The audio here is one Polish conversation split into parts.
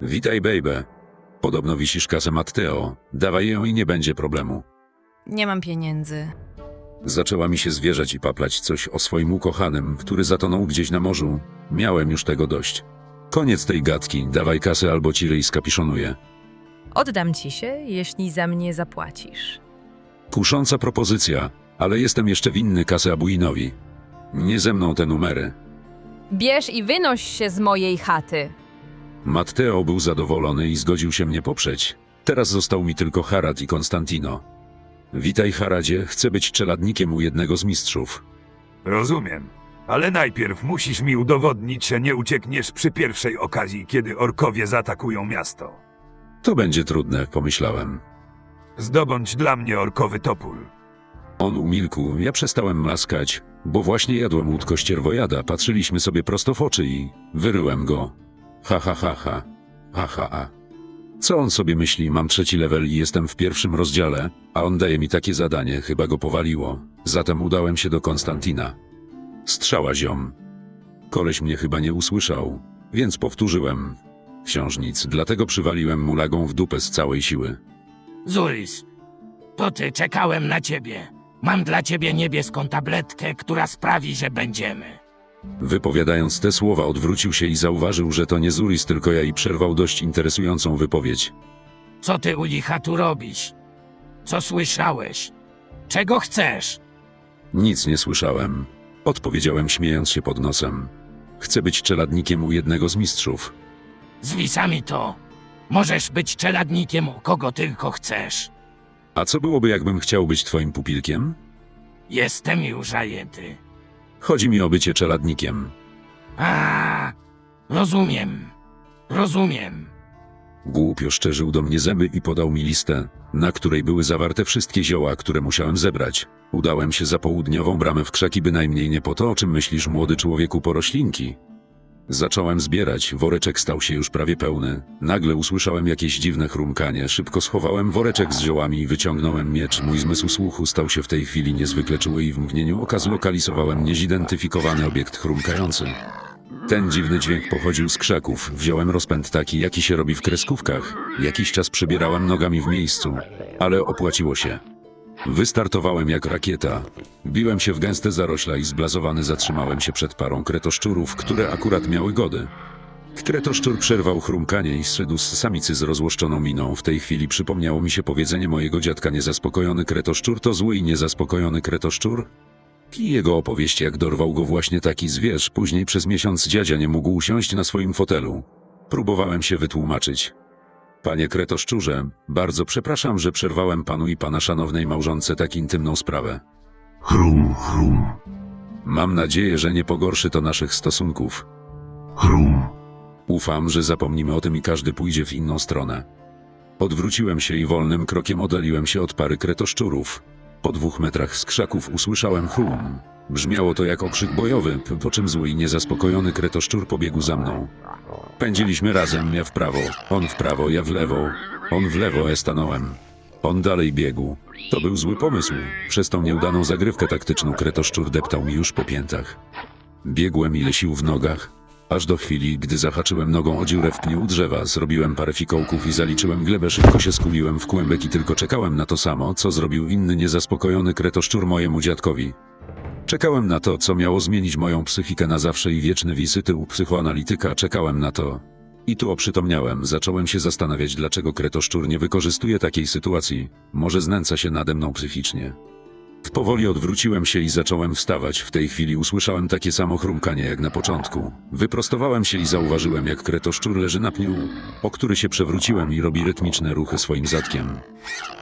Witaj, baby. Podobno wisisz kasę Matteo. Dawaj ją i nie będzie problemu. Nie mam pieniędzy. Zaczęła mi się zwierzać i paplać coś o swoim ukochanym, który zatonął gdzieś na morzu. Miałem już tego dość. Koniec tej gadki, dawaj kasę albo ci ryj skapiszonuję. Oddam ci się, jeśli za mnie zapłacisz. Kusząca propozycja, ale jestem jeszcze winny kasę Abuinowi. Nie ze mną te numery. Bierz i wynoś się z mojej chaty. Matteo był zadowolony i zgodził się mnie poprzeć. Teraz został mi tylko Harad i Konstantino. Witaj, Haradzie, chcę być czeladnikiem u jednego z mistrzów. Rozumiem. Ale najpierw musisz mi udowodnić, że nie uciekniesz przy pierwszej okazji, kiedy orkowie zaatakują miasto. To będzie trudne, pomyślałem. Zdobądź dla mnie orkowy topór. On umilkł, ja przestałem maskać, bo właśnie jadłem łódko ścierwojada, patrzyliśmy sobie prosto w oczy i wyryłem go. Ha ha ha ha. Ha ha ha. Co on sobie myśli, mam trzeci level i jestem w pierwszym rozdziale, a on daje mi takie zadanie, chyba go powaliło. Zatem udałem się do Konstantina. Strzała ziom. Koleś mnie chyba nie usłyszał, więc powtórzyłem. Wciąż nic, dlatego przywaliłem mu lagą w dupę z całej siły. Zuris, to ty, czekałem na ciebie. Mam dla ciebie niebieską tabletkę, która sprawi, że będziemy. Wypowiadając te słowa, odwrócił się i zauważył, że to nie Zuris, tylko ja i przerwał dość interesującą wypowiedź. Co ty u licha tu robisz? Co słyszałeś? Czego chcesz? Nic nie słyszałem. Odpowiedziałem śmiejąc się pod nosem. Chcę być czeladnikiem u jednego z mistrzów. Z wisami to. Możesz być czeladnikiem u kogo tylko chcesz. A co byłoby, jakbym chciał być twoim pupilkiem? Jestem już zajęty. Chodzi mi o bycie czeladnikiem. A, rozumiem. Rozumiem. Głupio szczerzył do mnie zęby i podał mi listę, na której były zawarte wszystkie zioła, które musiałem zebrać. Udałem się za południową bramę w krzaki bynajmniej nie po to, o czym myślisz młody człowieku po roślinki. Zacząłem zbierać, woreczek stał się już prawie pełny. Nagle usłyszałem jakieś dziwne chrumkanie, szybko schowałem woreczek z ziołami i wyciągnąłem miecz. Mój zmysł słuchu stał się w tej chwili niezwykle czuły i w mgnieniu oka zlokalizowałem niezidentyfikowany obiekt chrumkający. Ten dziwny dźwięk pochodził z krzaków. Wziąłem rozpęd taki, jaki się robi w kreskówkach. Jakiś czas przebierałem nogami w miejscu, ale opłaciło się. Wystartowałem jak rakieta. Biłem się w gęste zarośla i zblazowany zatrzymałem się przed parą kretoszczurów, które akurat miały gody. Kretoszczur przerwał chrumkanie i zszedł z samicy z rozłoszczoną miną. W tej chwili przypomniało mi się powiedzenie mojego dziadka niezaspokojony kretoszczur to zły i niezaspokojony kretoszczur? I jego opowieść jak dorwał go właśnie taki zwierz. Później przez miesiąc dziadzia nie mógł usiąść na swoim fotelu. Próbowałem się wytłumaczyć. Panie kretoszczurze, bardzo przepraszam, że przerwałem panu i pana szanownej małżonce tak intymną sprawę. Chrum, chrum, Mam nadzieję, że nie pogorszy to naszych stosunków. chrum. Ufam, że zapomnimy o tym i każdy pójdzie w inną stronę. Odwróciłem się i wolnym krokiem oddaliłem się od pary kretoszczurów. Po dwóch metrach z krzaków usłyszałem chrum. Brzmiało to jak okrzyk bojowy, p- po czym zły i niezaspokojony kretoszczur pobiegł za mną. Pędziliśmy razem, ja w prawo, on w prawo, ja w lewo, on w lewo, ja stanąłem. On dalej biegł. To był zły pomysł. Przez tą nieudaną zagrywkę taktyczną kretoszczur deptał mi już po piętach. Biegłem ile sił w nogach, aż do chwili, gdy zahaczyłem nogą o dziurę w pniu drzewa, zrobiłem parę fikołków i zaliczyłem glebę, szybko się skuliłem w kłębek i tylko czekałem na to samo, co zrobił inny niezaspokojony kretoszczur mojemu dziadkowi. Czekałem na to, co miało zmienić moją psychikę na zawsze i wieczne wizyty u psychoanalityka, czekałem na to. I tu oprzytomniałem, zacząłem się zastanawiać, dlaczego kretoszczur nie wykorzystuje takiej sytuacji. Może znęca się nade mną psychicznie. Powoli odwróciłem się i zacząłem wstawać. W tej chwili usłyszałem takie samo chrumkanie jak na początku. Wyprostowałem się i zauważyłem, jak kretoszczur leży na pniu, o który się przewróciłem i robi rytmiczne ruchy swoim zadkiem.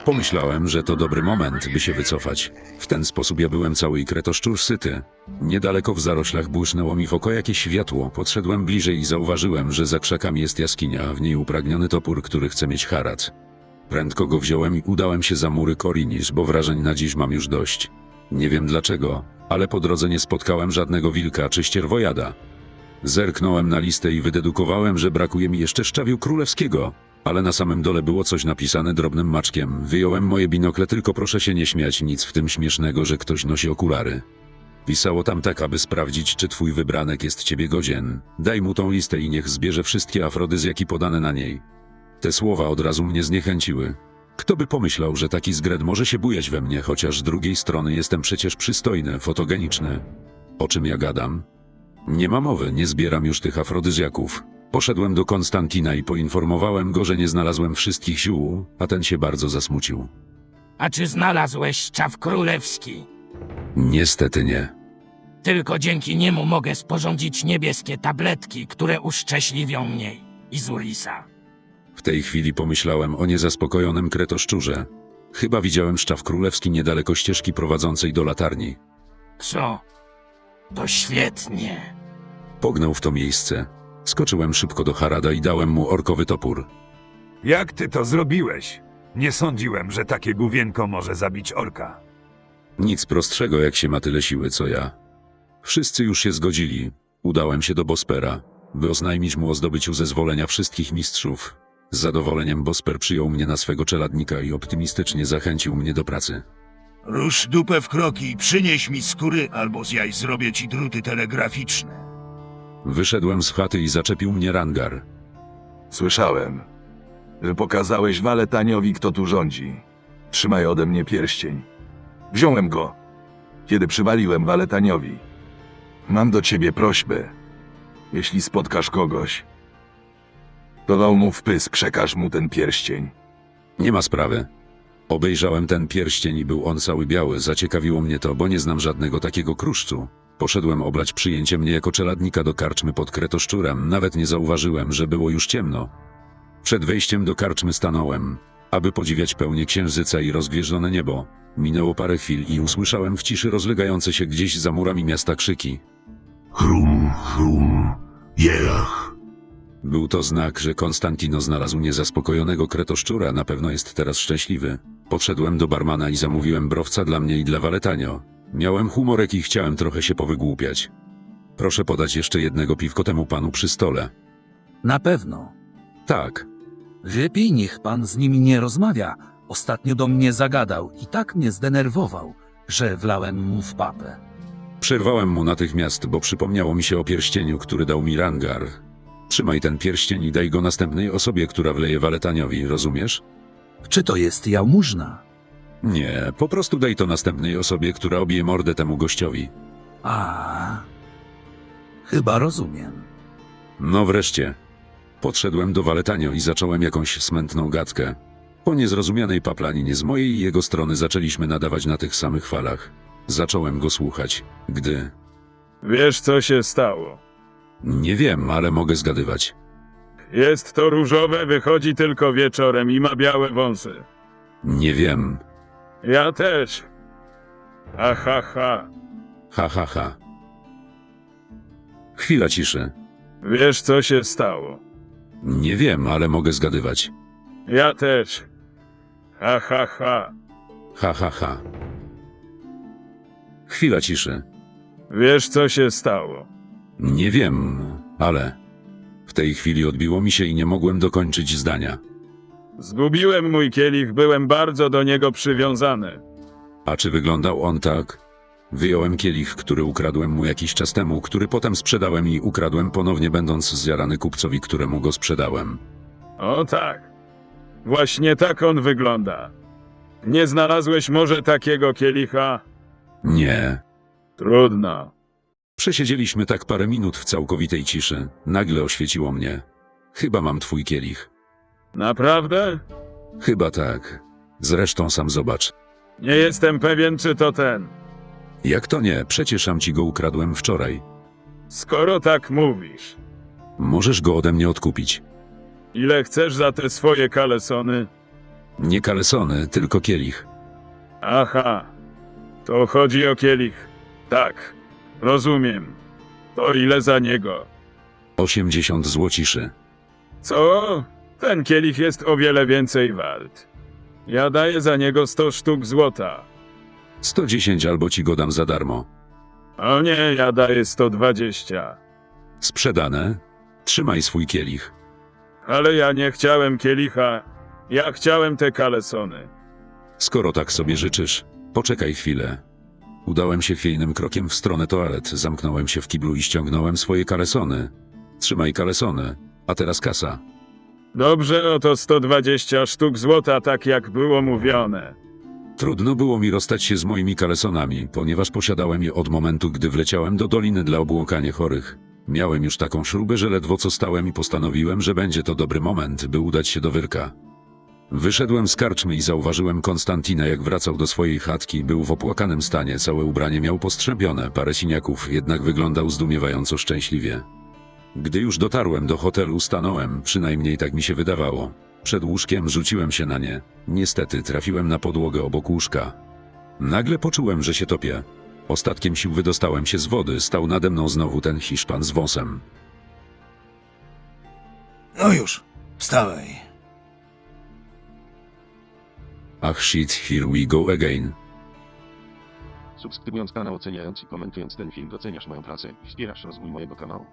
Pomyślałem, że to dobry moment, by się wycofać. W ten sposób ja byłem cały i kretoszczur syty. Niedaleko w zaroślach błysnęło mi w oko jakieś światło. Podszedłem bliżej i zauważyłem, że za krzakami jest jaskinia, a w niej upragniony topór, który chce mieć harat. Prędko go wziąłem i udałem się za mury Korinisz, bo wrażeń na dziś mam już dość. Nie wiem dlaczego, ale po drodze nie spotkałem żadnego wilka czy ścierwojada. Zerknąłem na listę i wydedukowałem, że brakuje mi jeszcze szczawiu królewskiego. Ale na samym dole było coś napisane drobnym maczkiem. Wyjąłem moje binokle, tylko proszę się nie śmiać, nic w tym śmiesznego, że ktoś nosi okulary. Pisało tam tak, aby sprawdzić, czy twój wybranek jest ciebie godzien. Daj mu tą listę i niech zbierze wszystkie afrodyzjaki podane na niej. Te słowa od razu mnie zniechęciły. Kto by pomyślał, że taki zgred może się bujać we mnie, chociaż z drugiej strony jestem przecież przystojny, fotogeniczny. O czym ja gadam? Nie ma mowy, nie zbieram już tych afrodyzjaków. Poszedłem do Konstantina i poinformowałem go, że nie znalazłem wszystkich ziół, a ten się bardzo zasmucił. A czy znalazłeś szczaw królewski? Niestety nie. Tylko dzięki niemu mogę sporządzić niebieskie tabletki, które uszczęśliwią mnie i Zulisa. W tej chwili pomyślałem o niezaspokojonym kretoszczurze. Chyba widziałem szczaw królewski niedaleko ścieżki prowadzącej do latarni. Co? To świetnie. Pognał w to miejsce. Skoczyłem szybko do Harada i dałem mu orkowy topór. Jak ty to zrobiłeś? Nie sądziłem, że takie główienko może zabić orka. Nic prostszego, jak się ma tyle siły, co ja. Wszyscy już się zgodzili. Udałem się do Bospera, by oznajmić mu o zdobyciu zezwolenia wszystkich mistrzów. Z zadowoleniem Bosper przyjął mnie na swego czeladnika i optymistycznie zachęcił mnie do pracy. Rusz dupę w kroki i przynieś mi skóry, albo z jaj zrobię ci druty telegraficzne. Wyszedłem z chaty i zaczepił mnie Rangar. Słyszałem, że pokazałeś Waletaniowi, kto tu rządzi. Trzymaj ode mnie pierścień. Wziąłem go, kiedy przywaliłem Waletaniowi. Mam do ciebie prośbę. Jeśli spotkasz kogoś, to dał mu w pysk, przekaż mu ten pierścień. Nie ma sprawy. Obejrzałem ten pierścień i był on cały biały. Zaciekawiło mnie to, bo nie znam żadnego takiego kruszcu. Poszedłem oblać przyjęcie mnie jako czeladnika do karczmy pod kretoszczurem. Nawet nie zauważyłem, że było już ciemno. Przed wejściem do karczmy stanąłem, aby podziwiać pełnię księżyca i rozgwieżdżone niebo. Minęło parę chwil i usłyszałem w ciszy rozlegające się gdzieś za murami miasta krzyki. Chrum, chrum, jelach. Był to znak, że Konstantino znalazł niezaspokojonego kretoszczura, na pewno jest teraz szczęśliwy. Podszedłem do barmana i zamówiłem browca dla mnie i dla Waletanio. Miałem humorek i chciałem trochę się powygłupiać. Proszę podać jeszcze jednego piwko temu panu przy stole. Na pewno. Tak, Lepiej niech pan z nim nie rozmawia. Ostatnio do mnie zagadał i tak mnie zdenerwował, że wlałem mu w papę. przerwałem mu natychmiast, bo przypomniało mi się o pierścieniu, który dał mi Rangar. Trzymaj ten pierścień i daj go następnej osobie, która wleje Waletaniowi, rozumiesz? Czy to jest jałmużna? Nie, po prostu daj to następnej osobie, która obije mordę temu gościowi. A. Chyba rozumiem. No wreszcie. Podszedłem do Waletanio i zacząłem jakąś smętną gadkę. Po niezrozumianej paplaninie z mojej i jego strony zaczęliśmy nadawać na tych samych falach. Zacząłem go słuchać, gdy... Wiesz, co się stało? Nie wiem, ale mogę zgadywać. Jest to różowe, wychodzi tylko wieczorem i ma białe wąsy. Nie wiem. Ja też. Ha, ha, ha. Ha, ha, ha. Chwila ciszy. Wiesz, co się stało? Nie wiem, ale mogę zgadywać. Ja też. Ha, ha, ha. Ha, ha, ha. Chwila ciszy. Wiesz, co się stało? Nie wiem, ale... W tej chwili odbiło mi się i nie mogłem dokończyć zdania. Zgubiłem mój kielich, byłem bardzo do niego przywiązany. A czy wyglądał on tak? Wyjąłem kielich, który ukradłem mu jakiś czas temu, który potem sprzedałem i ukradłem ponownie, będąc zjarany kupcowi, któremu go sprzedałem. O tak. Właśnie tak on wygląda. Nie znalazłeś może takiego kielicha? Nie. Trudno. Przesiedzieliśmy tak parę minut w całkowitej ciszy. Nagle oświeciło mnie. Chyba mam twój kielich. Naprawdę? Chyba tak. Zresztą sam zobacz. Nie jestem pewien, czy to ten. Jak to nie? Przecież am ci go ukradłem wczoraj. Skoro tak mówisz, Możesz go ode mnie odkupić. ile chcesz za te swoje kalesony? Nie kalesony, tylko kielich. Aha, to chodzi o kielich. Tak, rozumiem. To ile za niego? 80 złociszy. Co? Ten kielich jest o wiele więcej wart. Ja daję za niego 100 sztuk złota. 110 albo ci go dam za darmo. O nie, ja daję 120. Sprzedane. Trzymaj swój kielich. Ale ja nie chciałem kielicha. Ja chciałem te kalesony. Skoro tak sobie życzysz, poczekaj chwilę. Udałem się chwiejnym krokiem w stronę toalet, zamknąłem się w kiblu i ściągnąłem swoje kalesony. Trzymaj kalesony, a teraz kasa. Dobrze, oto 120 sztuk złota, tak jak było mówione. Trudno było mi rozstać się z moimi kalesonami, ponieważ posiadałem je od momentu, gdy wleciałem do doliny dla obłąkania chorych. Miałem już taką śrubę, że ledwo co stałem i postanowiłem, że będzie to dobry moment, by udać się do Wyrka. Wyszedłem z karczmy i zauważyłem Konstantina, jak wracał do swojej chatki. Był w opłakanym stanie, całe ubranie miał postrzępione, parę siniaków, jednak wyglądał zdumiewająco szczęśliwie. Gdy już dotarłem do hotelu, stanąłem, przynajmniej tak mi się wydawało. Przed łóżkiem rzuciłem się na nie. Niestety trafiłem na podłogę obok łóżka. Nagle poczułem, że się topię. Ostatkiem sił wydostałem się z wody, stał nade mną znowu ten Hiszpan z wąsem. No już, wstawaj. Ach shit, here we go again. Subskrybując kanał, oceniając i komentując ten film doceniasz moją pracę i wspierasz rozwój mojego kanału.